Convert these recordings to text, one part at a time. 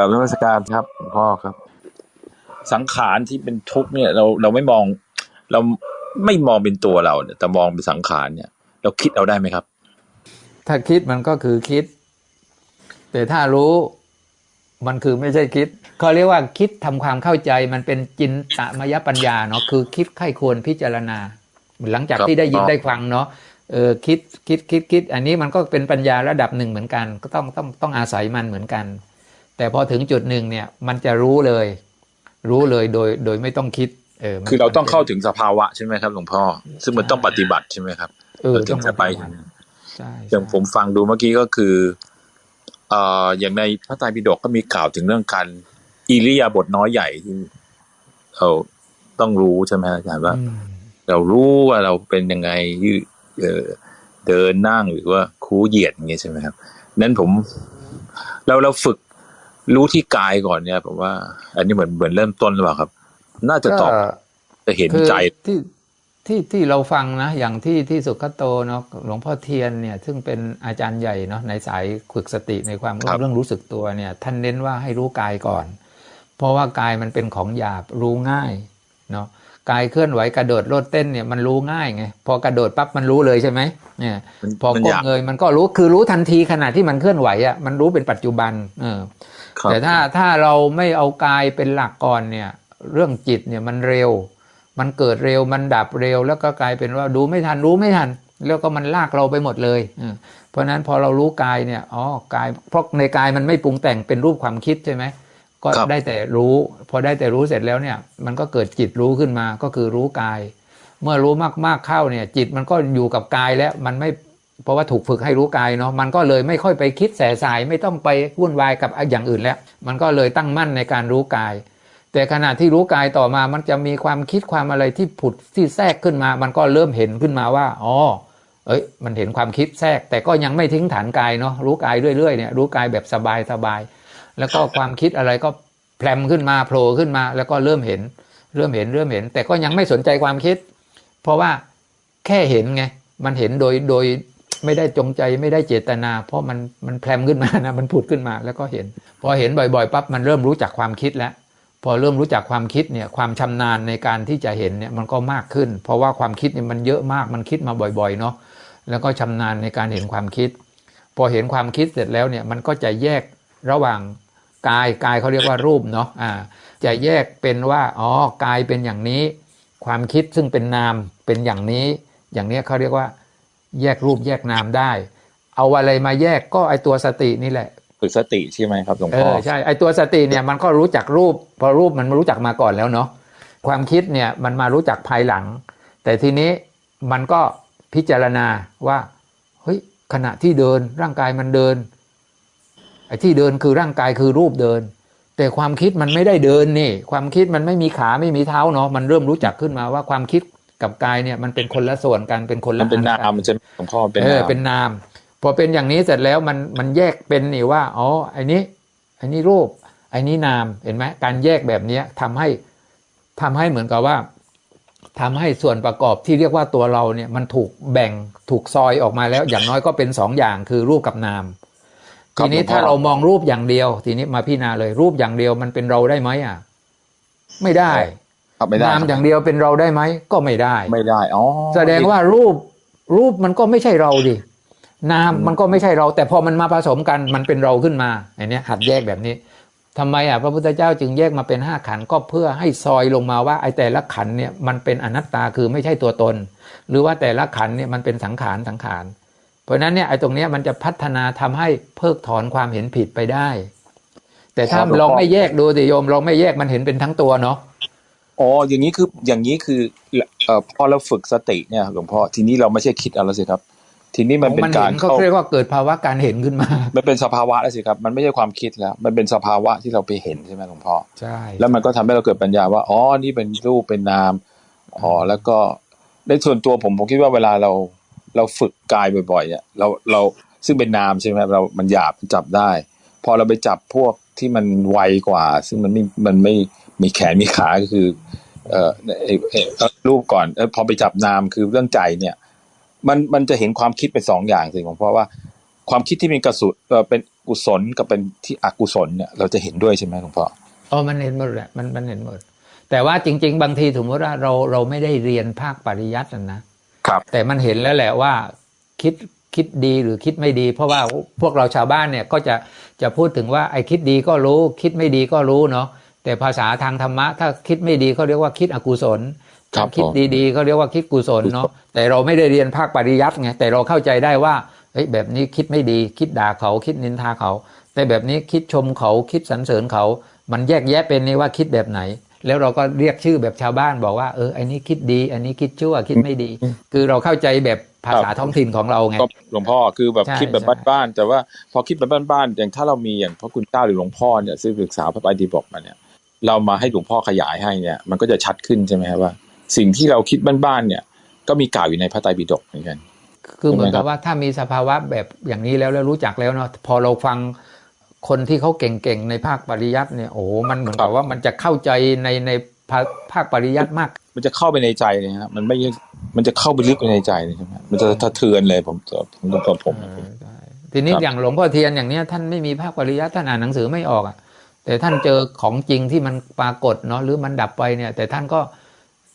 กับนมัสการครับหลวงพ่อครับ สังขารที่เป็นทุกข์เนี่ย เราเราไม่มอง เราไม่มองเป็นตัวเราเนี่ยแต่มองเป็นสังขารเนี่ย เราคิดเอาได้ไหมครับ ถ้าคิดมันก็คือคิด แต่ถ้ารู้มันคือไม่ใช่คิดเขาเรียกว่าคิดทำความเข้าใจมันเป็นจินตมยปัญญาเนาะคือคิดไข้ควรพิจารณา หลังจากครับที่ได้ยินอ๋อได้ฟังเนาะเออคิดคิดคิดคิด อันนี้มันก็เป็นปัญญาระดับหนึ่งเหมือนกัน ก็ต้องต้องต้องอาศัยมันเหมือนกัน แต่พอถึงจุดหนึ่งเนี่ย มันจะรู้เลย รู้เลยโดยโดยไม่ต้องคิด เออมันคือเราต้องเข้าถึงสภาวะใช่ไหมครับหลวงพ่อ ซึ่งมันต้องปฏิบัติใช่ไหมครับเออเราถึต้องงจะไปปฏิบัติใช่อย่างผมฟังดูเมื่อกี้ก็คือเอ่ออย่างในพระไตรปิฎกก็มีกล่าวถึงเรื่องการอิริยาบถน้อยใหญ่ที่เราต้องรู้ใช่ไหมอาจารย์ว่าอืมเรารู้ว่าเราเป็นยังไงยืดเอ่อเดินนั่งหรือว่าคูเหยียดอย่างเงี้ยใช่ไหมครับนั้นผม เราเราฝึก รู้ที่กายก่อนเนี่ยผมว่า อันนี้เหมือนเหมือนเริ่มต้นหรือเปล่าครับ น่าจะตอบก็จะเห็นคือใจที่ที่ที่เราฟังนะ อย่างที่ที่สุขโตเนาะหลวงพ่อเทียนเนี่ย ซึ่งเป็นอาจารย์ใหญ่เนาะในสายฝึกสติในความครับเรื่องรู้สึกตัวเนี่ย ท่านเน้นว่าให้รู้กายก่อน เพราะว่ากายมันเป็นของหยาบรู้ง่ายเนาะ กายเคลื่อนไหวกระโดดโลดเต้นเนี่ยมันรู้ง่ายไงพอกระโดดปั๊บมันรู้เลยใช่ไหมเนี่ยมันพอมันก้อยามกเงยมันก็รู้คือรู้ทันทีขณะที่มันเคลื่อนไหวอะมันรู้เป็นปัจจุบันเออครับแต่ถ้าถ้าเราไม่เอากายเป็นหลักก่อนเนี่ย เรื่องจิตเนี่ยมันเร็ว มันเกิดเร็วมันดับเร็ว แล้วก็กลายเป็นว่าดูไม่ทันรู้ไม่ทัน แล้วก็มันลากเราไปหมดเลยเออเพราะฉะนั้นพอเรารู้กายเนี่ยอ๋อกายเพราะในกายมันไม่ปรุงแต่งเป็นรูปความคิดใช่ไหม ก็ได้แต่รู้ พอได้แต่รู้เสร็จแล้วเนี่ย มันก็เกิดจิตรู้ขึ้นมาก็คือรู้กาย เมื่อรู้มากๆเข้าเนี่ย จิตมันก็อยู่กับกายแล้วมันไม่เพราะว่าถูกฝึกให้รู้กายเนาะมันก็เลยไม่ค่อยไปคิดแสสายไม่ต้องไปวุ่นวายกับอย่างอื่นแล้ว มันก็เลยตั้งมั่นในการรู้กาย แต่ขณะที่รู้กายต่อมามันจะมีความคิดความอะไรที่ผุดที่แทรกขึ้นมา มันก็เริ่มเห็นขึ้นมาว่าอ๋อเอ้ยมันเห็นความคิดแทรก แต่ก็ยังไม่ทิ้งฐานกายเนาะรู้กายเรื่อยๆเนี่ยรู้กายแบบสบายๆ แล้วก็ความคิดอะไรก็แพรมขึ้นมาโผล่ขึ้นมา แล้วก็เริ่มเห็น เริ่มเห็นเริ่มเห็น แต่ก็ยังไม่สนใจความคิด เพราะว่าแค่เห็นไงมันเห็นโดยโดยไม่ได้จงใจไม่ได้เจตนา เพราะมันมันแพรมขึ้นมานะมันผุดขึ้นมาแล้วก็เห็น พอเห็นบ่อยๆปั๊บมันเริ่มรู้จักความคิดแล้วพอเริ่มรู้จักความคิดเนี่ยความชำนาญในการที่จะเห็นเนี่ยมันก็มากขึ้น เพราะว่าความคิดเนี่ยมันเยอะมากมันคิดมาบ่อยๆเนาะแล้วก็ชำนาญในการเห็นความคิด พอเห็นความคิดเสร็จแล้วเนี่ยมันก็จะแยก ระหว่างกายกายเขาเรียกว่ารูปเนาะอ่าจะแยกเป็นว่าอ๋อกายเป็นอย่างนี้ ความคิดซึ่งเป็นนามเป็นอย่างนี้ อย่างเนี้ยเขาเรียกว่า แยกรูปแยกนามได้ เอาอะไรมาแยกก็ไอตัวสตินี่แหละฝึกสติใช่ไหมครับหลวงเอพ่ออใช่ไอตัวสติเนี่ยมันก็รู้จักรูปเพอรูปมันรู้จักมาก่อนแล้วเนาะความคิดเนี่ยมันมารู้จักภายหลัง แต่ทีนี้มันก็พิจารณาว่าเฮ้ยขณะที่เดินร่างกายมันเดิน ไอ้ที่เดินคือร่างกายคือรูปเดิน แต่ความคิดมันไม่ได้เดินนี่ ความคิดมันไม่มีขาไม่มีเท้าเนาะมันเริ่มรู้จักขึ้นมาว่าความคิดกับกายเนี่ยมันเป็นคนละส่วนกันเป็นคนมัละนเป็นอันามกัมันจะหลวงพ่อเป็นเออนามเป็นนามพอเป็นอย่างนี้เสร็จแล้วมันมันแยกเป็นนี่ว่าอ๋อไอ้นี้ไอ้นี้รูปไอ้นี้นามเห็นไหมการแยกแบบเนี้ยทำให้ทำให้เหมือนกับว่าทำให้ส่วนประกอบที่เรียกว่าตัวเราเนี่ยมันถูกแบ่งถูกซอยออกมาแล้ว อย่างน้อยก็เป็นสองอย่างคือรูปกับนามครับ ทีนี้หลวงพ่อถ้าเรามองรูปอย่างเดียว ทีนี้มาพิจารณาเลยรูปอย่างเดียวมันเป็นเราได้ไหมอะ ไม่ได้ครับไม่ได้นามอย่างเดียวเป็นเราได้ไหมก็ไม่ได้ ไม่ได้อ๋อแสดงว่ารูปรูปมันก็ไม่ใช่เราดินามมันก็ไม่ใช่เรา แต่พอมันมาผสมกันมันเป็นเราขึ้นมาอันเนี้ยหัดแยกแบบนี้ทำไมอะพระพุทธเจ้าจึงแยกมาเป็นห้าขันธ์ก็เพื่อให้ซอยลงมาว่าไอ้แต่ละขันธ์เนี่ยมันเป็นอนัตตาคือไม่ใช่ตัวตน หรือว่าแต่ละขันธ์เนี่ยมันเป็นสังขารสังขารเพ ราะฉะนั้นเนี่ยไอ้ตรงเนี้ยมันจะพัฒนาทำให้เพิกถอนความเห็นผิดไปได้ แต่ถ้าลองไม่แยกดูสิโยมลองไม่แยกมันเห็นเป็นทั้งตัวเนาะอ๋ออย่างนี้คืออย่างนี้คือเอ่อพอเราฝึกสติเนี่ยหลวงพ่อทีนี้เราไม่ใช่คิดเอาแล้วสิครับ ทีนี้มันเป็นมันกาเห็รนเขาเข้าเรียกว่าเกิดภาวะการเห็นขึ้นมา มันเป็นสภาวะแล้วสิครับ มันไม่ใช่ความคิดแล้ว มันเป็นสภาวะที่เราไปเห็นใช่ไหมหลวงพ่อใช่แล้วมันก็ทำให้เราเกิดปัญญาว่าอ๋อนี่เป็นรูปเป็นนามอ๋อแล้วก็ในส่วนตัวผมผมคิดว่าเวลาเรา เราฝึกกายบ่อยๆเนี่ยเราเราซึ่งเป็นนามใช่ไหมเรา มันหยาบจับได้ พอเราไปจับพวกที่มันไวกว่า ซึ่งมันไม่มันไม่มีแขนมีขาก็คือ เอ่อเออรูปก่อนอพอไปจับนามคือเรื่องใจเนี่ย มันมันจะเห็นความคิดเป็นสองอย่างสิผมเพราะว่าความคิดที่เป็นกระสุนเป็นกุศลกับเป็นที่อกุศลเนี่ยเราจะเห็นด้วยใช่ไหมหลวงพ่ออ๋อมันเห็นหมดแหละมันมันเห็นหมด แต่ว่าจริง ๆ บางทีสมมติว่าเราเราไม่ได้เรียนภาคปริยัตินะ ครับแต่มันเห็นแล้วแหละว่าคิดคิดดีหรือคิดไม่ดี เพราะว่าพวกเราชาวบ้านเนี่ยก็จะจะพูดถึงว่าไอ้คิดดีก็รู้ คิดไม่ดีก็รู้เนาะแต่ภาษาทางธรรมะ ถ้าคิดไม่ดีเขาเรียกว่าคิดอกุศลครับถ้าคิดผมดีๆเขาเรียกว่าคิดกุศลเนาะแต่เราไม่ได้เรียนภาคปริยัติไงแต่เราเข้าใจได้ว่าเฮ้ยแบบนี้คิดไม่ดี คิดด่าเขาคิดนินทาเขา แต่แบบนี้คิดชมเขาคิดสรรเสริญเขา มันแยกแยะเป็นนี่ว่าคิดแบบไหน แล้วเราก็เรียกชื่อแบบชาวบ้านบอกว่าเอออันนี้คิดดี อันนี้คิดชั่วคิดไม่ดี คือเราเข้าใจแบบภาษาท้องถิ่นของเราไงก็หลวงพ่อคือแบบใช่คิดแบบใช่บ้านๆแต่ว่าพอคิดแบบบ้านๆอย่างถ้าเรามีอย่างพระคุณเจ้าหรือหลวงพ่อเนี่ยซึ่งศึกษาพระไตรปิฎกมาเนี่ย เรามาให้หลวงพ่อขยายให้เนี่ย มันก็จะชัดขึ้นใช่ไหมครับว่า สิ่งที่เราคิดบ้านๆเนี่ย ก็มีกล่าวอยู่ในพระไตรปิฎกเหมือนกัน คือเหมือนใช่ไหมครักับบว่าถ้ามีสภาวะแบบอย่างนี้แล้วแล้วรู้จักแล้วเนาะพอเราฟัง คนที่เขาเก่งๆในภาคปริยัติเนี่ยโอ้โหมันเหมือนกับว่ามันจะเข้าใจในในภาภาคปริยัติมาก มันจะเข้าไปในใจเลยครับมันไม่มันจะเข้าไปลึกไปในใจเลยใช่ไหมมันจะสะเทือนเลยผมผมผมผมเออใช่ทีนี้ครับอย่างหลวงพ่อเทียนอย่างเนี้ยท่านไม่มีภาคปริยัติท่านอ่านหนังสือไม่ออกอะแต่ท่านเจอของจริงที่มันปรากฏเนาะหรือมันดับไปเนี่ย แต่ท่านก็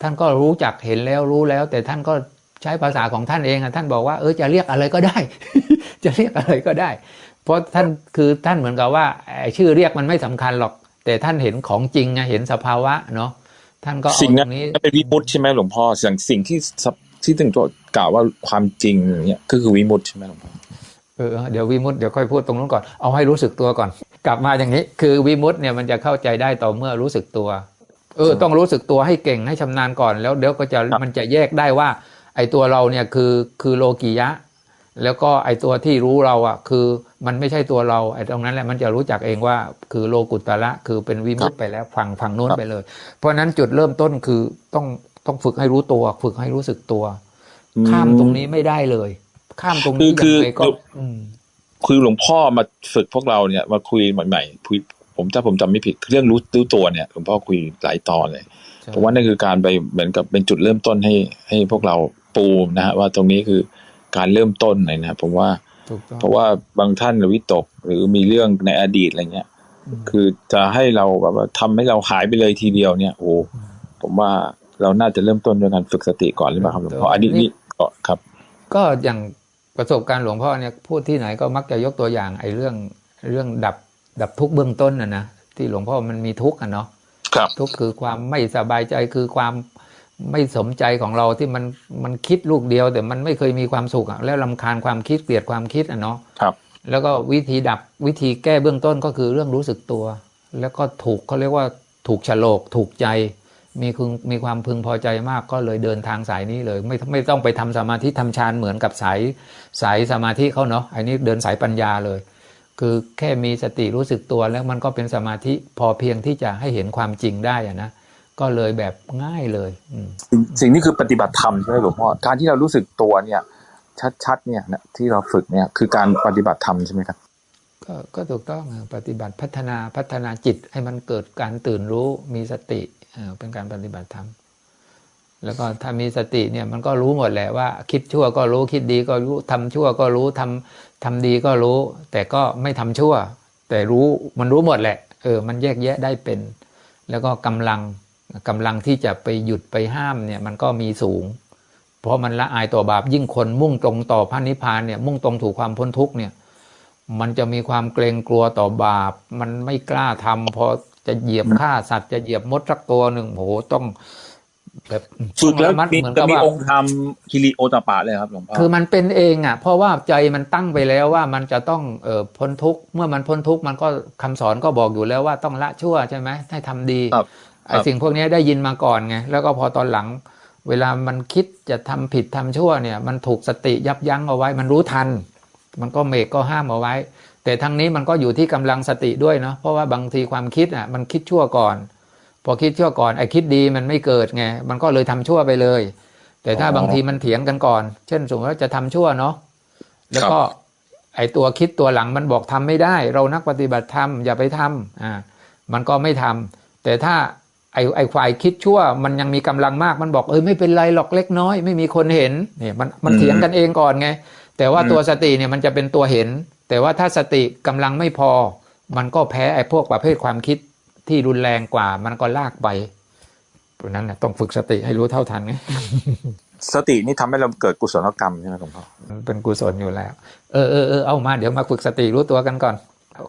ท่านก็รู้จักเห็นแล้วรู้แล้ว แต่ท่านก็ใช้ภาษาของท่านเองอะท่านบอกว่าเออจะเรียกอะไรก็ได้ จะเรียกอะไรก็ได้ เพราะท่านคือท่านเหมือนกับว่าไอ้ชื่อเรียกมันไม่สำคัญหรอก แต่ท่านเห็นของจริงไงเห็นสภาวะเนาะท่านก็เอาสิ่งตนั้รนงนี้เป็นวิมุตติใช่ไหมหลวงพ่อสิ่งสิ่งที่สับที่ถึงตัวกล่าวว่าความจริงอย่างเงี้ยก็คือวิมุตติใช่ไหมหลวงพ่อเออเดี๋ยววิมุตติเดี๋ยวค่อยพูดตรงนู้นก่อนเอาให้รู้สึกตัวก่อน กลับมาอย่างนี้ คือวิมุตติเนี่ยมันจะเข้าใจได้ต่อเมื่อรู้สึกตัว เออ ต้องรู้สึกตัวให้เก่งให้ชำนาญก่อนแล้วเดี๋ยวก็จะมันจะแยกได้ว่า ไอ้ตัวเราเนี่ยคือคือโลกิยะ แล้วก็ไอ้ตัวที่รู้เราอะ คือมันไม่ใช่ตัวเราไอ้ตรงนั้นแหละมันจะรู้จักเองว่า คือโลกุตตระคือเป็นวิมุตติไปแล้วฝั่งฝั่งโน้นไปเลย เพราะฉะนั้นจุดเริ่มต้นคือต้องต้องฝึกให้รู้ตัว ฝึกให้รู้สึกตัว ข้ามตรงนี้ไม่ได้เลย ข้ามตรงนี้คือยังไงก็คืออืมคือหลวงพ่อมาฝึกพวกเราเนี่ยมาคุยใหม่ๆคุยผมถ้าผมจำไม่ผิดเรื่องรู้รู้ตัวเนี่ยหลวงพ่อคุยหลายตอนเลยใช่ผมว่านั่นคือการไปเหมือนกับเป็นจุดเริ่มต้นให้ให้พวกเราปูนะฮะว่าตรงนี้คือ การเริ่มต้นเลยนะครับผมว่าถูกต้องเพราะว่าบางท่านวิตก หรือมีเรื่องในอดีตอะไรเงี้ยมคือจะให้เราแบบว่าทำให้เราหายไปเลยทีเดียวเนี่ย โอ้ผมว่าเราน่าจะเริ่มต้นด้วยการฝึกสติก่อนหรือเปล่าครับหลวงพ่ออันนี้นี่ก็ครับ ก็อย่างประสบการณ์หลวงพ่อเนี่ยพูดที่ไหนก็มักจะยกตัวอย่างไอ้เรื่องเรื่องดับดับทุกข์เบื้องต้นนะนะที่หลวงพ่อมันมีทุกข์อะเนาะครับทุกข์คือความไม่สบายใจคือความ ไม่สมใจของเราที่มันมันคิดลูกเดียว แต่มันไม่เคยมีความสุขอะแล้วลำคาญความคิดเกลียดความคิดอะเนาะครับ แล้วก็วิธีดับวิธีแก้เบื้องต้นก็คือเรื่องรู้สึกตัว แล้วก็ถูกเขาเรียกว่าถูกฉลกถูกใจมีคือมีความพึงพอใจมากก็เลยเดินทางสายนี้เลย ไม่ไม่ต้องไปทำสมาธิทำฌานเหมือนกับสายสายสมาธิเขาเนาะอันนี้เดินสายปัญญาเลย คือแค่มีสติรู้สึกตัวแล้วมันก็เป็นสมาธิพอเพียงที่จะให้เห็นความจริงได้อะนะ ก็เลยแบบง่ายเลยอืมสิ่งสิ่งนี้คือปฏิบัติธรรมใช่ไหมหลวงพ่อการที่เรารู้สึกตัวเนี่ย ชัดๆเนี่ยนะที่เราฝึกเนี่ยคือการปฏิบัติธรรมใช่ไหมครับก็ก็ถูกต้องอะปฏิบัติพัฒนาพัฒนาจิตให้มันเกิดการตื่นรู้มีสติเอ่อเป็นการปฏิบัติธรรมแล้วก็ถ้ามีสติเนี่ยมันก็รู้หมดแหละว่า คิดชั่วก็รู้คิดดีก็รู้ทำชั่วก็รู้ทำทำดีก็รู้ แต่ก็ไม่ทำชั่ว แต่รู้มันรู้หมดแหละเออมันแยกแยะได้เป็น แล้วก็กำลัง กำลังที่จะไปหยุดไปห้ามเนี่ยมันก็มีสูง เพราะมันละอายต่อบาปยิ่งคนมุ่งตรงต่อพระนิพพานเนี่ยมุ่งตรงถูกความพ้นทุกข์เนี่ยมันจะมีความเกรงกลัวต่อบาป มันไม่กล้าทำพอจะเหยียบฆ่าสัตว์จะเหยียบมดสักตัวหนึ่งโหต้องแบบฝึกแล้วต้องระมัดมีเหมือนจะกับมีว่าองค์ธรรมคิริโอตปะเลยครับหลวงพ่อคือมันเป็นเองอะ เพราะว่าใจมันตั้งไปแล้วว่ามันจะต้องเอ่อพ้นทุกข์เมื่อมันพ้นทุกข์มันก็คำสอนก็บอกอยู่แล้วว่าต้องละชั่วใช่ไหมให้ทำดีครับ ไอ้สิ่งพวกนี้ได้ยินมาก่อนไงแล้วก็พอตอนหลัง เวลามันคิดจะทำผิดทำชั่วเนี่ย มันถูกสติยับยั้งเอาไว้ มันรู้ทัน มันก็เมกก็ห้ามเอาไว้ แต่ทั้งนี้มันก็อยู่ที่กำลังสติด้วยเนาะเพราะว่าบางทีความคิดอะมันคิดชั่วก่อน พอคิดชั่วก่อนไอ้คิดดีมันไม่เกิดไงมันก็เลยทำชั่วไปเลย แต่ถ้าอ๋อบางทีมันเถียงกันก่อน เช่นสมมติว่าจะทำชั่วเนาะแล้วก็ไอ้ตัวคิดตัวหลังมันบอกทำไม่ได้ เรานักปฏิบัติธรรมอย่าไปทำอ่ามันก็ไม่ทำแต่ถ้า ไอ้ไอ้ฝ่ายคิดชั่วมันยังมีกำลังมากมันบอกเออไม่เป็นไรหรอกเล็กน้อย ไม่มีคนเห็นเนี่ยมันมันเถียงกันเองก่อนไง แต่ว่าตัวสติเนี่ยมันจะเป็นตัวเห็น แต่ว่าถ้าสติกำลังไม่พอ มันก็แพ้ไอ้พวกประเภทความคิดที่รุนแรงกว่า มันก็ลากไปเพราะนั้นนะต้องฝึกสติให้รู้เท่าทันไงสตินี่ทำให้เราเกิดกุศลกรรมใช่ไหมหลวงพ่อมันเป็นกุศลอยู่แล้ว เออเออเออเอามาเดี๋ยวมาฝึกสติรู้ตัวกันก่อน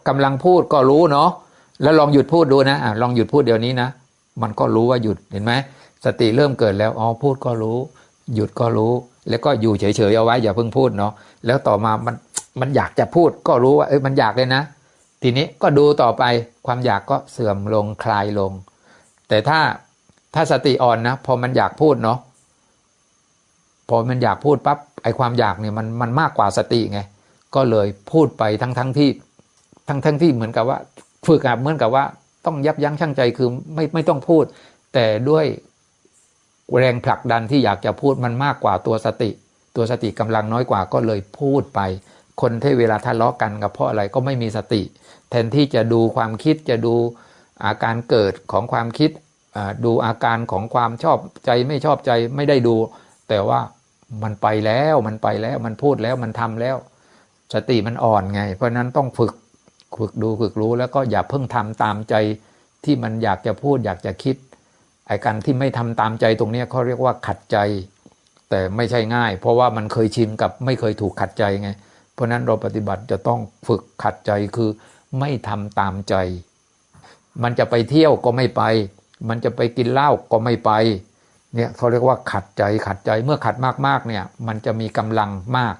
กำลังพูดก็รู้เนาะแล้วลองหยุดพูดดูนะอะลองหยุดพูดเดี๋ยวนี้นะ มันก็รู้ว่าหยุดเห็นไหมสติเริ่มเกิดแล้วอ๋อพูดก็รู้ หยุดก็รู้ แล้วก็อยู่เฉยๆเอาไว้อย่าเพิ่งพูดเนาะแล้วต่อมามันมันอยากจะพูดก็รู้ว่าเอ้ยมันอยากเลยนะ ทีนี้ก็ดูต่อไปความอยากก็เสื่อมลงคลายลง แต่ถ้าถ้าสติอ่อนนะพอมันอยากพูดเนาะพอมันอยากพูดปั๊บไอความอยากเนี่ยมันมันมากกว่าสติไงก็เลยพูดไปทั้งทั้งที่ ทั้งทั้งที่เหมือนกับว่า ฝึกอะเหมือนกับว่า ต้องยับยั้งชั่งใจคือไม่ไม่ต้องพูด แต่ด้วยแรงผลักดันที่อยากจะพูดมันมากกว่าตัวสติ ตัวสติกำลังน้อยกว่าก็เลยพูดไป คนที่เวลาทะเลาะกันกับเพราะอะไรก็ไม่มีสติ แทนที่จะดูความคิดจะดูอาการเกิดของความคิดดูอาการของความชอบใจไม่ชอบใจไม่ได้ดู แต่ว่ามันไปแล้วมันไปแล้วมันพูดแล้วมันทำแล้ว สติมันอ่อนไง เพราะนั้นต้องฝึก ฝึกดูฝึกรู้แล้วก็อย่าเพิ่งทำตามใจที่มันอยากจะพูดอยากจะคิดไอ้การที่ไม่ทำตามใจตรงเนี้เขาเรียกว่าขัดใจ แต่ไม่ใช่ง่าย เพราะว่ามันเคยชินกับไม่เคยถูกขัดใจไง เพราะนั้นเราปฏิบัติจะต้องฝึกขัดใจคือไม่ทำตามใจ มันจะไปเที่ยวก็ไม่ไป มันจะไปกินเหล้าก็ไม่ไปเนี่ยเขาเรียกว่าขัดใจขัดใจเมื่อขัดมากๆเนี่ยมันจะมีกำลังมาก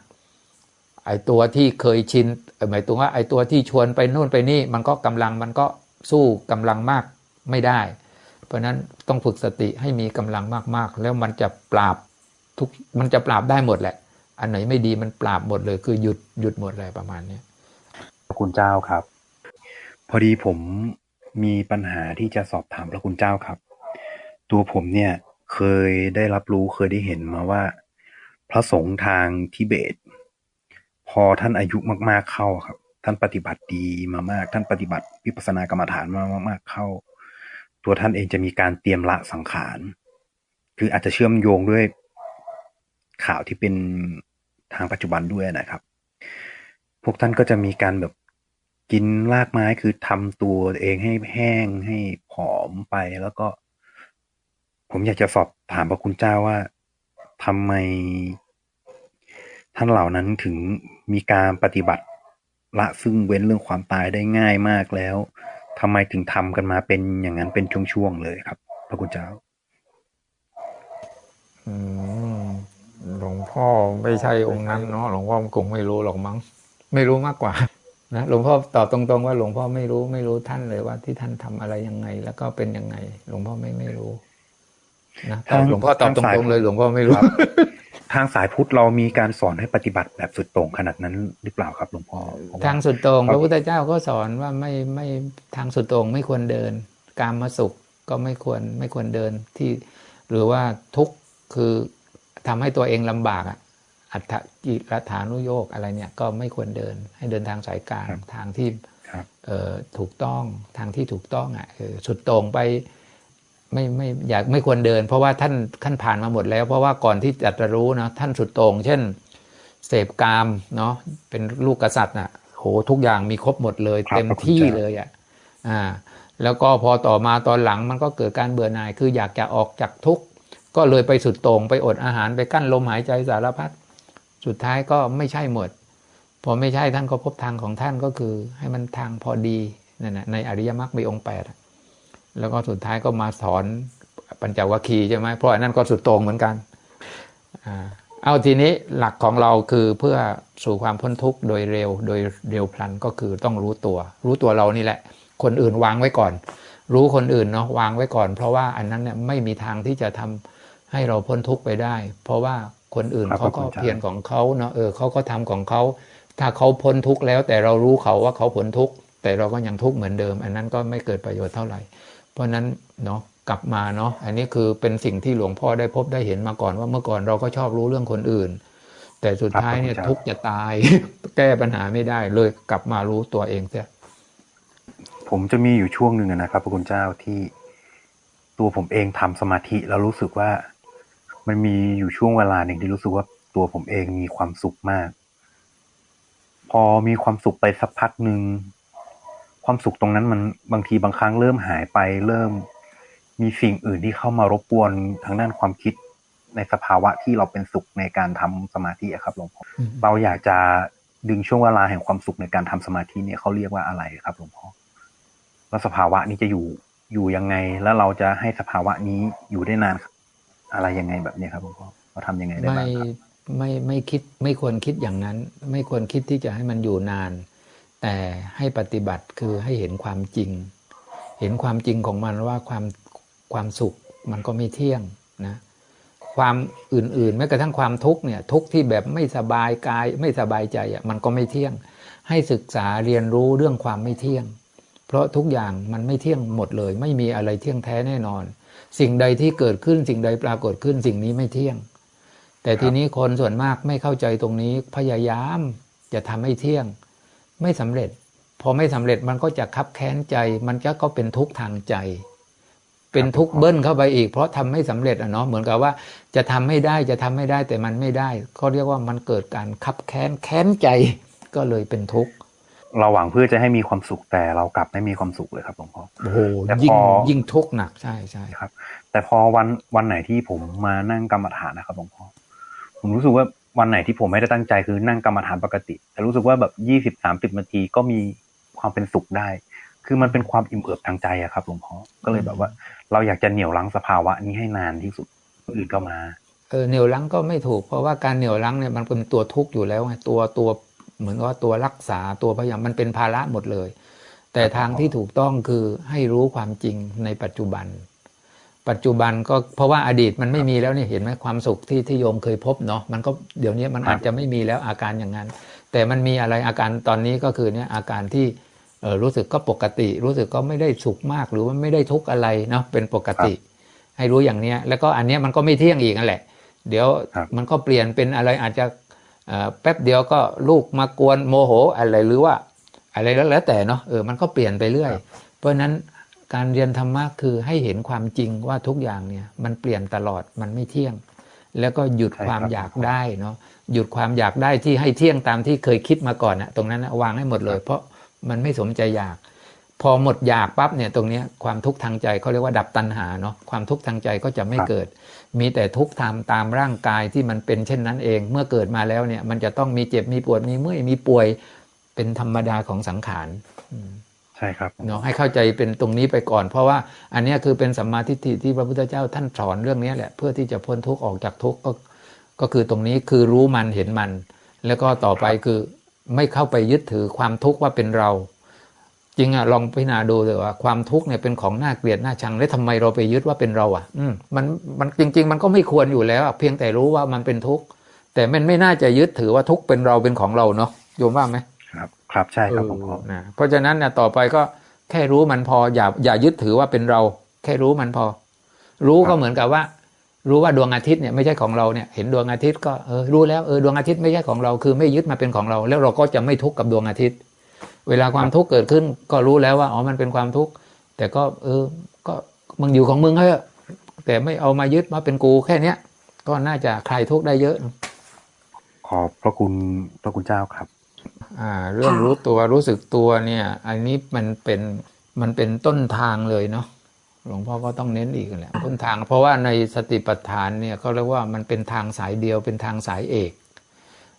ไอตัวที่เคยชินหมายถึงว่าไอตัวที่ชวนไปนู่นไปนี่ มันก็กำลังมันก็สู้กำลังมากไม่ได้ เพราะฉะนั้นต้องฝึกสติให้มีกำลังมากๆ แล้วมันจะปราบทุกมันจะปราบได้หมดแหละ อันไหนไม่ดีมันปราบหมดเลย คือหยุดหยุดหมดเลยประมาณเนี้ยพระคุณเจ้าครับ พอดีผมมีปัญหาที่จะสอบถามพระคุณเจ้าครับ ตัวผมเนี่ยเคยได้รับรู้เคยได้เห็นมาว่า พระสงฆ์ทางทิเบต พอท่านอายุมากๆเข้าครับ ท่านปฏิบัติดีมามาก ท่านปฏิบัติวิปัสสนากรรมฐานมามากๆเข้า ตัวท่านเองจะมีการเตรียมละสังขารคืออาจจะเชื่อมโยงด้วยข่าวที่เป็นทางปัจจุบันด้วยนะครับ พวกท่านก็จะมีการแบบกินรากไม้คือทำตัวเองให้แห้งให้ผอมไปแล้วก็ ผมอยากจะสอบถามพระคุณเจ้าว่าทำไม ท่านเหล่านั้นถึงมีการปฏิบัติละซึ่งเว้นเรื่องความตายได้ง่ายมากแล้วทำไมถึงทำกันมาเป็นอย่างนั้นเป็นช่วงๆเลยครับ พระคุณเจ้า อืมหลวงพ่อไม่ใช่องค์นั้นเนาะหลวงพ่อคงไม่รู้หรอกมั้งไม่รู้มากกว่านะหลวงพ่อตอบตรงๆว่าหลวงพ่อไม่รู้ไม่รู้ท่านเลยว่าที่ท่านทำอะไรยังไง แล้วก็เป็นยังไง หลวงพ่อไม่ไม่รู้นะตอบทางหลวงพ่อตอบตทางสายรงๆเลย หลวงพ่อไม่รู้ ทางสายพุทธเรามีการสอนให้ปฏิบัติแบบสุดโต่งขนาดนั้นหรือเปล่าครับหลวงพ่อผมว่ทางสุดโต่งครับพระพุทธเจ้าก็สอนว่าไม่ไม่ทางสุดโต่งไม่ควรเดิน การมาสุขก็ไม่ควรไม่ควรเดินที่ หรือว่าทุกข์คือทำให้ตัวเองลำบากอะอัตถกิรฐานุโยกอะไรเนี่ยก็ไม่ควรเดิน ให้เดินทางสายกลางครับทางที่ครับเอ่อถูกต้องทางที่ถูกต้องอะเออสุดโต่งไป ไม่ไม่อยากไม่ควรเดิน เพราะว่าท่านท่านผ่านมาหมดแล้ว เพราะว่าก่อนที่จะตรัสรู้นะท่านสุดโต่งเช่น เสพกามเนาะเป็นลูกกษัตริย์น่ะโหทุกอย่างมีครบหมดเลยครับเต็มพระคุณที่เจ้าเลยอะอ่า แล้วก็พอต่อมาตอนหลังมันก็เกิดการเบื่อหน่าย คืออยากจะออกจากทุกข์ก็เลยไปสุดโต่งไปอดอาหารไปกั้นลมหายใจสารพัดสุดท้ายก็ไม่ใช่หมด พอไม่ใช่ท่านก็พบทางของท่านก็คือให้มันทางพอดีนั่นนะในอริยมรรคมีองค์แปดอะ แล้วก็สุดท้ายก็มาสอนปัญจวัคคีย์ใช่ไหมเพราะอันนั้นก็สุดโต่งเหมือนกันอ่าเอาทีนี้หลักของเราคือเพื่อสู่ความพ้นทุกข์โดยเร็วโดยเร็วพลันก็คือต้องรู้ตัว รู้ตัวเรานี่แหละ คนอื่นวางไว้ก่อน รู้คนอื่นเนาะวางไว้ก่อน เพราะว่าอันนั้นเนี่ยไม่มีทางที่จะทำให้เราพ้นทุกข์ไปได้ เพราะว่าคนอื่นครับเขาก็ขอบคุณครับเพียรของเขาเนาะเออเขาก็ทำของเขาถ้าเขาพ้นทุกข์แล้วแต่เรารู้เขาว่าเขาพ้นทุกข์แต่เราก็ยังทุกข์เหมือนเดิม อันนั้นก็ไม่เกิดประโยชน์เท่าไหร่ เพราะฉะนั้นเนาะกลับมาเนาะอันนี้คือเป็นสิ่งที่หลวงพ่อได้พบได้เห็นมาก่อนว่าเมื่อก่อนเราก็ชอบรู้เรื่องคนอื่น แต่สุดท้ายเนี่ยครับทุกข์จะตาย แก้ปัญหาไม่ได้เลยกลับมารู้ตัวเองเสียผมจะมีอยู่ช่วงหนึ่งอะนะครับพระคุณเจ้าที่ตัวผมเองทำสมาธิแล้วรู้สึกว่า มันมีอยู่ช่วงเวลาหนึ่งที่รู้สึกว่าตัวผมเองมีความสุขมาก พอมีความสุขไปสักพักหนึ่ง ความสุขตรงนั้นมันบางทีบางครั้งเริ่มหายไป เริ่มมีสิ่งอื่นที่เข้ามารบกวนทางด้านความคิดในสภาวะที่เราเป็นสุขในการทำสมาธิอะครับหลวงพ่ออืมเราอยากจะดึงช่วงเวลาแห่งความสุขในการทำสมาธิเนี่ยเขาเรียกว่าอะไรครับหลวงพ่อแล้วสภาวะนี้จะอยู่อยู่ยังไง แล้วเราจะให้สภาวะนี้อยู่ได้นานอะไรยังไงแบบเนี้ยครับหลวงพ่อเราทำยังไงได้ไม่บ้างครับไม่ไม่คิดไม่ควรคิดอย่างนั้น ไม่ควรคิดที่จะให้มันอยู่นาน แต่ให้ปฏิบัติคือให้เห็นความจริง เห็นความจริงของมันว่าความความสุขมันก็ไม่เที่ยงนะความอื่นๆแม้กระทั่งความทุกข์เนี่ยทุกข์ที่แบบไม่สบายกายไม่สบายใจอะมันก็ไม่เที่ยง ให้ศึกษาเรียนรู้เรื่องความไม่เที่ยง เพราะทุกอย่างมันไม่เที่ยงหมดเลย ไม่มีอะไรเที่ยงแท้แน่นอน สิ่งใดที่เกิดขึ้นสิ่งใดปรากฏขึ้นสิ่งนี้ไม่เที่ยง แต่ทีนี้คนส่วนมากไม่เข้าใจตรงนี้พยายามจะทำให้เที่ยง ไม่สำเร็จ พอไม่สำเร็จมันก็จะคับแค้นใจ มันก็ก็เป็นทุกข์ทางใจ เป็นทุกข์เบิ้ลเข้าไปอีก เพราะทำไม่สำเร็จอะเนาะเหมือนกับว่าจะทำไม่ได้จะทำไม่ได้แต่มันไม่ได้เขาเรียกว่ามันเกิดการคับแค้นแค้นใจก็เลยเป็นทุกข์เราหวังเพื่อจะให้มีความสุขแต่เรากลับไม่มีความสุขเลยครับหลวงพ่อโอ้โหแต่พอยิ่งยิ่งทุกข์หนักใช่ใช่ครับ แต่พอวันวันไหนที่ผมมานั่งกรรมฐานนะครับหลวงพ่อผมรู้สึกว่า วันไหนที่ผมไม่ได้ตั้งใจคือนั่งกรรมฐานปกติ แต่รู้สึกว่าแบบยี่สิบสามสิบนาทีก็มีความเป็นสุขได้ คือมันเป็นความอิ่มเอิบทางใจอะครับหลวงพ่อก็เลยแบบว่า เราอยากจะเหนี่ยวรั้งสภาวะนี้ให้นานที่สุดอื่นก็มาเออเหนี่ยวรั้งก็ไม่ถูก เพราะว่าการเหนี่ยวรั้งเนี่ยมันเป็นตัวทุกข์อยู่แล้วไงตัวตัวเหมือนว่าตัวรักษาตัวพยายามมันเป็นภาระหมดเลย แต่ทางที่ถูกต้องคือให้รู้ความจริงในปัจจุบัน ปัจจุบันก็เพราะว่าอดีตมันไม่มีแล้วเนี่ยเห็นไหมความสุขที่ที่โยมเคยพบเนาะมันก็เดี๋ยวนี้มันครับอาจจะไม่มีแล้วอาการอย่างนั้น แต่มันมีอะไรอาการตอนนี้ก็คือเนี่ยอาการที่เออรู้สึกก็ปกติ รู้สึกก็ไม่ได้สุขมากหรือว่าไม่ได้ทุกข์อะไรเนาะเป็นปกติ ให้รู้อย่างเนี้ยแล้วก็อันเนี้ยมันก็ไม่เที่ยงอีกนั่นแหละ เดี๋ยวครับมันก็เปลี่ยนเป็นอะไรอาจจะเอ่อแป๊บเดียวก็ลูกมากวนโมโหอะไรหรือว่า อะไรแล้วแล้วแต่เนาะเออมันก็เปลี่ยนไปเรื่อย เพราะฉะนั้น การเรียนธรรมะคือให้เห็นความจริงว่าทุกอย่างเนี่ยมันเปลี่ยนตลอดมันไม่เที่ยง แล้วก็หยุดใช่ครับความอยากได้เนาะหยุดความอยากได้ที่ให้เที่ยงตามที่เคยคิดมาก่อนนะตรงนั้นนะวางให้หมดเลย เพราะมันไม่สมใจอยาก พอหมดอยากปั๊บเนี่ยตรงเนี้ยความทุกข์ทางใจเขาเรียกว่าดับตัณหาเนาะความทุกข์ทางใจก็จะไม่ครับเกิด มีแต่ทุกข์ทางตามร่างกายที่มันเป็นเช่นนั้นเอง เมื่อเกิดมาแล้วเนี่ย มันจะต้องมีเจ็บมีปวดมีเมื่อยมีป่วยเป็นธรรมดาของสังขารอืม ใช่ครับเนาะให้เข้าใจเป็นตรงนี้ไปก่อน เพราะว่าอันนี้คือเป็นสัมมาทิฏฐิที่พระพุทธเจ้าท่านสอนเรื่องนี้แหละเพื่อที่จะพ้นทุกข์ออกจากทุกข์ก็ก็คือตรงนี้คือรู้มันเห็นมัน แล้วก็ต่อไปคือไม่เข้าไปยึดถือความทุกข์ว่าเป็นเรา จริงอะลองพิจารณาดูเลยว่าความทุกข์เนี่ยเป็นของน่าเกลียดน่าชังแล้วทำไมเราไปยึดว่าเป็นเราอะอืมมันมันจริง ๆ มันก็ไม่ควรอยู่แล้วเพียงแต่รู้ว่ามันเป็นทุกข์แต่มันไม่น่าจะยึดถือว่าทุกข์เป็นเราเป็นของเราเนาะโยมว่าไหม ครับครับใช่ครับหลวงพ่อนะเพราะฉะนั้นนะต่อไปก็แค่รู้มันพออย่าอย่ายึดถือว่าเป็นเรา แค่รู้มันพอ รู้ครัก็บเหมือนกับว่า รู้ว่าดวงอาทิตย์เนี่ยไม่ใช่ของเราเนี่ยเห็นดวงอาทิตย์ก็เออรู้แล้วเออดวงอาทิตย์ไม่ใช่ของเราคือไม่ยึดมาเป็นของเรา แล้วเราก็จะไม่ทุกข์กับดวงอาทิตย์ เวลาความทุกข์เกิดขึ้น ก็รู้แล้วว่าอ๋อมันเป็นความทุกข์แต่ก็เออก็มึงอยู่ของมึงเถอะแต่ไม่เอามายึดมาเป็นกูแค่เนี้ยก็น่าจะคลายทุกข์ได้เยอะ ขอบพระคุณพระคุณเจ้าครับอ่า เรื่องรู้ตัวรู้สึกตัวเนี่ย อันนี้มันเป็นมันเป็นต้นทางเลยเนาะหลวงพ่อก็ต้องเน้นอีกแหละต้นทาง เพราะว่าในสติปัฏฐานเนี่ยเขาเรียกว่ามันเป็นทางสายเดียวเป็นทางสายเอก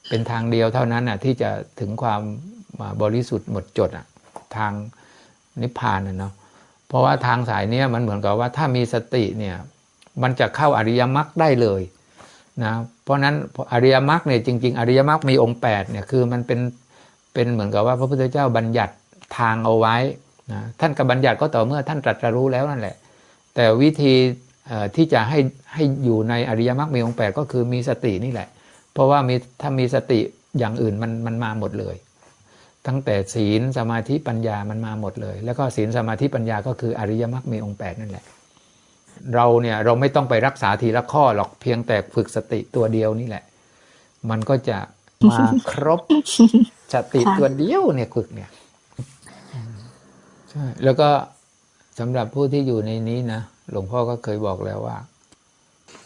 เป็นทางเดียวเท่านั้นน่ะที่จะถึงความบริสุทธิ์หมดจดอะทางนิพพานน่ะเนาะเพราะว่าทางสายเนี้ยมันเหมือนกับว่าถ้ามีสติเนี่ยมันจะเข้าอริยมรรคได้เลยนะเพราะฉะนั้นอริยมรรคเนี่ยจริง ๆ อริยมรรคมีองค์8เนี่ยคือมันเป็น เป็นเหมือนกับว่าพระพุทธเจ้าบัญญัติทางเอาไว้นะท่านก็บัญญัติก็ต่อเมื่อท่านตรัสรู้แล้วนั่นแหละ แต่วิธีที่จะให้ให้อยู่ในอริยมรรคมีองค์8ก็คือมีสตินี่แหละ เพราะว่ามีถ้ามีสติอย่างอื่นมันมันมาหมดเลย ตั้งแต่ศีลสมาธิปัญญามันมาหมดเลย แล้วก็ศีลสมาธิปัญญาก็คืออริยมรรคมีองค์8นั่นแหละเราเนี่ยเราไม่ต้องไปรักษาทีละข้อหรอกเพียงแต่ฝึกสติตัวเดียวนี่แหละ มันก็จะมาครบ สติค่ะตัวเดียวเนี่ยฝึกเนี่ยใช่แล้วก็สำหรับผู้ที่อยู่ในนี้นะหลวงพ่อก็เคยบอกแล้วว่า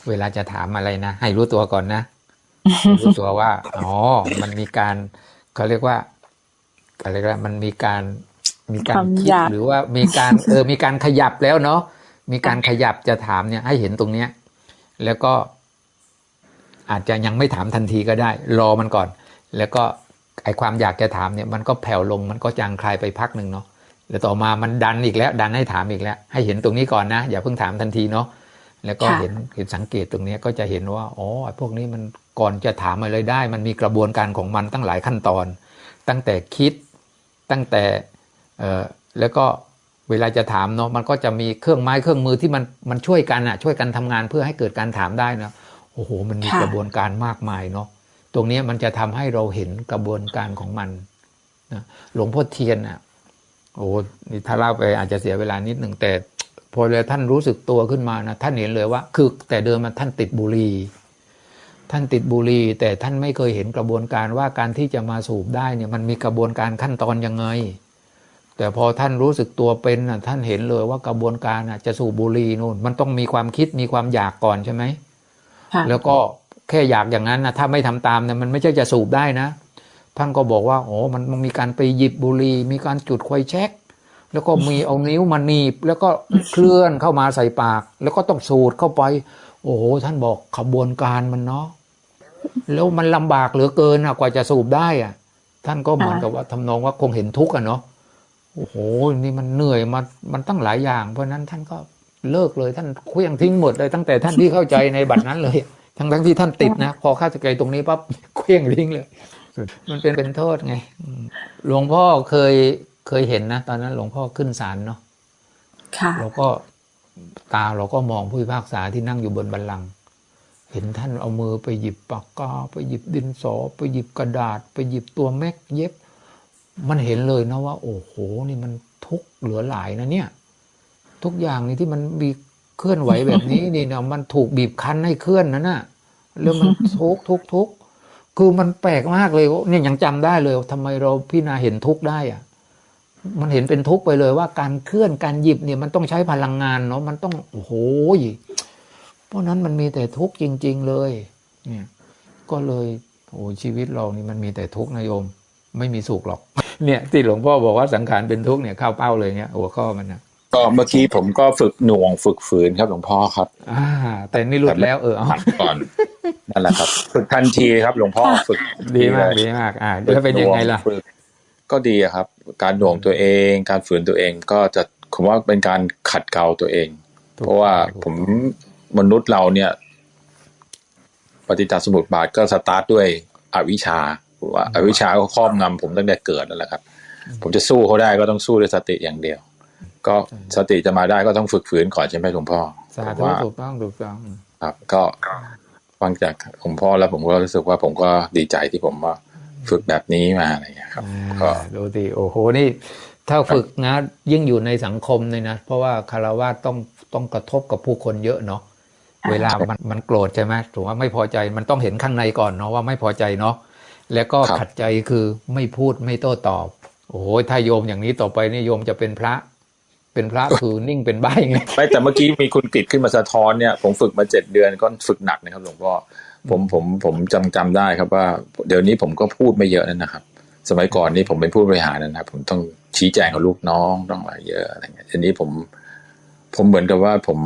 เวลาจะถามอะไรนะให้รู้ตัวก่อนนะให้รู้ตัวว่าอ๋อมันมีการเขาเรียกว่าอะไรก็มันมีการมีกาครวามคิดอยากหรือว่ามีการเออมีการขยับแล้วเนาะมีการขยับจะถามเนี่ย ให้เห็นตรงเนี้ย แล้วก็อาจจะยังไม่ถามทันทีก็ได้ รอมันก่อน แล้วก็ ไอความอยากจะถามเนี่ยมันก็แผ่วลงมันก็จางคลายไปพักหนึ่งเนาะแล้วต่อมามันดันอีกแล้ว ดันให้ถามอีกแล้ว ให้เห็นตรงนี้ก่อนนะ อย่าเพิ่งถามทันทีเนาะแล้วก็ค่ะเห็นเห็นสังเกตตรงเนี้ยก็จะเห็นว่าอ๋อไอ้พวกนี้มันก่อนจะถามอะไรได้ มันมีกระบวนการของมันตั้งหลายขั้นตอน ตั้งแต่คิดตั้งแต่เอ่อแล้วก็เวลาจะถามเนาะมันก็จะมีเครื่องไม้เครื่องมือที่มันมันช่วยกันอะช่วยกันทำงานเพื่อให้เกิดการถามได้นะโอ้โห มันมีค่ะกระบวนการมากมายเนาะ ตรงเนี้ยมันจะทำให้เราเห็นกระบวนการของมันนะหลวงพ่อเทียนอะโอ้นี่ถ้าเล่าไปอาจจะเสียเวลานิดหนึ่งแต่ พอเลยท่านรู้สึกตัวขึ้นมานะท่านเห็นเลยว่า คือแต่เดิมมาท่านติดบุหรี่ท่านติดบุหรี่แต่ท่านไม่เคยเห็นกระบวนการว่าการที่จะมาสูบได้เนี่ยมันมีกระบวนการขั้นตอนยังไง แต่พอท่านรู้สึกตัวเป็นน่ะท่านเห็นเลยว่ากระบวนการน่ะจะสูบบุหรี่นู่น มันต้องมีความคิดมีความอยากก่อนใช่ไหมค่ะแล้วก็ แค่อยากอย่างนั้นนะถ้าไม่ทำตามเนี่ยมันไม่ใช่จะสูบได้นะท่านก็บอกว่าโอ้มันมีการไปหยิบบุหรี่มีการจุดไฟแช็กแล้วก็มีเอานิ้วมาหนีบ แล้วก็เคลื่อนเข้ามาใส่ปาก แล้วก็ต้องสูดเข้าไป โอ้โหท่านบอกขบวนการมันเนาะแล้วมันลำบากเหลือเกินอะกว่าจะสูบได้อะท่านก็เหมือนกับว่าทำนองว่าคงเห็นทุกข์อะเนาะโอ้โหนี่มันเหนื่อยมามันตั้งหลายอย่าง เพราะฉะนั้นท่านก็เลิกเลยท่านเคลี้ยงทิ้งหมดเลยตั้งแต่ท่านที่เข้าใจในบัตรนั้นเลย ทั้งทั้งที่ท่านติดนะ พอเข้าใจตรงนี้ปั๊บเคลี้ยงทิ้งเลย มันเป็นเป็นโทษไงอืมหลวงพ่อเคยเคยเห็นนะ ตอนนั้นหลวงพ่อขึ้นศาลเนาะค่ะเราก็ตาเราก็มองผู้พิพากษาที่นั่งอยู่บนบัลลังก์เห็นท่านเอามือไปหยิบปากกา ไปหยิบดินสอ ไปหยิบกระดาษ ไปหยิบตัวแม็กเย็บ มันเห็นเลยนะว่า โอ้โห นี่มันทุกข์เหลือหลายนะเนี่ย ทุกอย่างนี่ที่มันมี เคลื่อนไหวแบบนี้นี่เนะมันถูกบีบคั้นให้เคลื่อนนะน่ะแล้วมันทุกทุกทุกคือมันแปลกมากเลยเนี่ยยังจำได้เลยทำไมเราพี่นาเห็นทุกได้อะมันเห็นเป็นทุกไปเลยว่าการเคลื่อนการหยิบเนี่ยมันต้องใช้พลังงานเนาะมันต้องโอ้โหเพราะนั้นมันมีแต่ทุกจริง ๆเลย เนี่ยก็เลยโอ้ชีวิตเรานี่มันมีแต่ทุกข์นะโยม ไม่มีสุขหรอก เนี่ยที่หลวงพ่อบอกว่าสังขารเป็นทุกข์เนี่ยเข้าเป้าเลยเนี่ยหัวข้อมันนะ ก็เมื่อกี้ผมก็ฝึกหน่วงฝึกฝืนครับหลวงพ่อครับ อ่า แต่นี่หลุดแล้วเออเอาหัดก่อนนั่นแหละครับ ฝึกทันทีครับ หลวงพ่อฝึกดีมากเลยดีมาก อ่าแล้วเป็นยังไงล่ะฝึกก็ดีอะครับ การหน่วงตัวเอง การฝืนตัวเองก็จะผมว่าเป็นการขัดเกลาตัวเอง เพราะว่าผมมนุษย์เราเนี่ย ปฏิจจสมุปบาทก็สตาร์ทด้วยอวิชชาว่าอวิชชาก็ครอบงำผมตั้งแต่เกิดนั่นแหละครับ ผมจะสู้เขาได้ก็ต้องสู้ด้วยสติอย่างเดียว ก็สติจะมาได้ก็ต้องฝึกฝืนก่อนใช่ไหมหลวงพ่อสาผมธุว่าถูกต้องถูกต้องครับ ก็ฟังจากหลวงพ่อแล้วผมก็รู้สึกว่าผมก็ดีใจที่ผมว่าฝึกแบบนี้มาอะไรอย่างเงี้ยครับก็อ่าดูดิโอ้โหนี่ ถ้าฝึกนะยิ่งอยู่ในสังคมเลยนะเพราะว่าคารวะต้องต้องกระทบกับผู้คนเยอะเนาะอ่าเวลามันมันโกรธใช่ไหมถูกว่าไม่พอใจมันต้องเห็นข้างในก่อนเนาะว่าไม่พอใจเนาะแล้วก็ครับขัดใจคือไม่พูดไม่โต้ตอบ โอ้โหถ้าโยมอย่างนี้ต่อไปนี่โยมจะเป็นพระ เป็นพระคือนิ่งเป็นใบไงไม่แต่เมื่อกี้มีคุณกฤษขึ้นมาสะท้อนเนี่ยผมฝึกมาเจ็ดเดือนก็ฝึกหนักนะครับหลวงพ่อผมผมผมจำจำได้ครับว่า เดี๋ยวนี้ผมก็พูดไม่เยอะนั่นนะครับ สมัยก่อนนี่ผมเป็นผู้บริหารนะครับ ผมต้องชี้แจงกับลูกน้องต้องอะไรเยอะอะไรเงี้ยทีนี้ผม ผมเหมือนกับว่าผม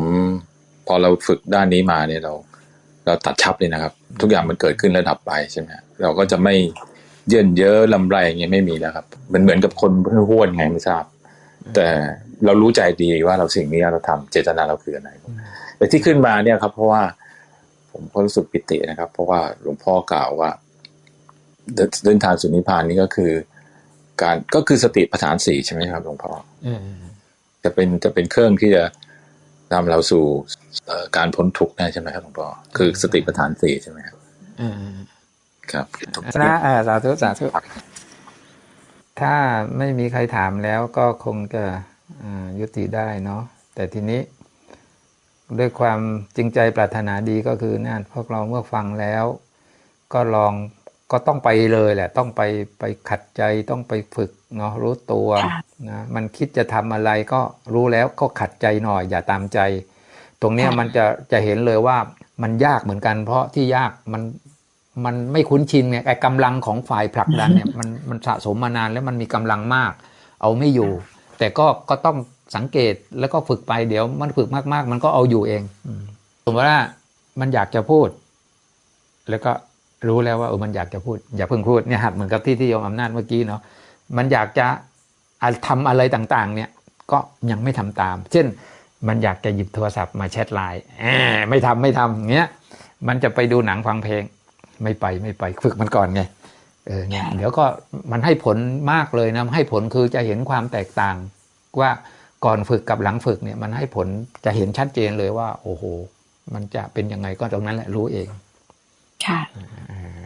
พอเราฝึกด้านนี้มาเนี่ยเรา เราตัดชับเลยนะครับ ทุกอย่างมันเกิดขึ้นแล้วดับไปใช่ไหมเราก็จะไม่เยินเยอะลำไรอย่างเงี้ยไม่มีแล้วครับ มันเหมือนกับคนห้วนไงไม่ทราบ แต่เรารู้ใจดีว่าเราสิ่งนี้เราทำเจตนาเราคืออะไรแต่ที่ขึ้นมาเนี่ยครับ เพราะว่าผมก็รู้สึกปิตินะครับ เพราะว่าหลวงพ่อกล่าวว่าเดินเดินทางสู่นิพพานนี่ก็คือ การก็คือสติปัฏฐานสี่ใช่ไหมครับหลวงพ่ออืมจะเป็นจะเป็นเครื่องที่จะนำเราสู่เอ่อการพ้นทุกข์ได้ใช่ไหมครับหลวงพ่อคือสติปัฏฐานสี่ใช่ไหมครับอืมครับนะอ่าสาธุสาธุ ถ้าไม่มีใครถามแล้วก็คงจะอ่ายุติได้เนาะแต่ทีนี้ ด้วยความจริงใจปรารถนาดีก็คือนั่นพวกเราเมื่อฟังแล้ว ก็ลองก็ต้องไปเลยแหละ ต้องไปไปขัดใจต้องไปฝึกเนาะรู้ตัวค่ะนะมันคิดจะทำอะไรก็รู้แล้วก็ขัดใจหน่อย อย่าตามใจ ตรงเนี้ยมันจะจะเห็นเลยว่ามันยากเหมือนกัน เพราะที่ยากมัน มันไม่คุ้นชินเนี่ยไอ้กำลังของฝ่ายผลักดันเนี่ยมันมันสะสมมานานแล้วมันมีกำลังมาก เอาไม่อยู่ แต่ก็ก็ต้องสังเกตแล้วก็ฝึกไปเดี๋ยวมันฝึกมากๆ มันก็เอาอยู่เองอืมสมมติว่ามันอยากจะพูด แล้วก็รู้แล้วว่าเออมันอยากจะพูด อย่าเพิ่งพูดเนี่ยหัดเหมือนกับที่ที่โยมอำนาจเมื่อกี้เนาะมันอยากจะอะทำอะไรต่างๆ เนี่ยก็ยังไม่ทำตาม เช่นมันอยากจะหยิบโทรศัพท์มาแชทไลน์แอบไม่ทำไม่ทำอย่างเงี้ยมันจะไปดูหนังฟังเพลง ไม่ไปไม่ไปฝึกมันก่อนไงเออเนี่ยเดี๋ยวก็มันให้ผลมากเลยนะให้ผลคือจะเห็นความแตกต่างว่าก่อนฝึกกับหลังฝึกเนี่ยมันให้ผลจะเห็นชัดเจนเลยว่า โอ้โห มันจะเป็นยังไงก็ตรงนั้นแหละรู้เอง ค่ะอ่า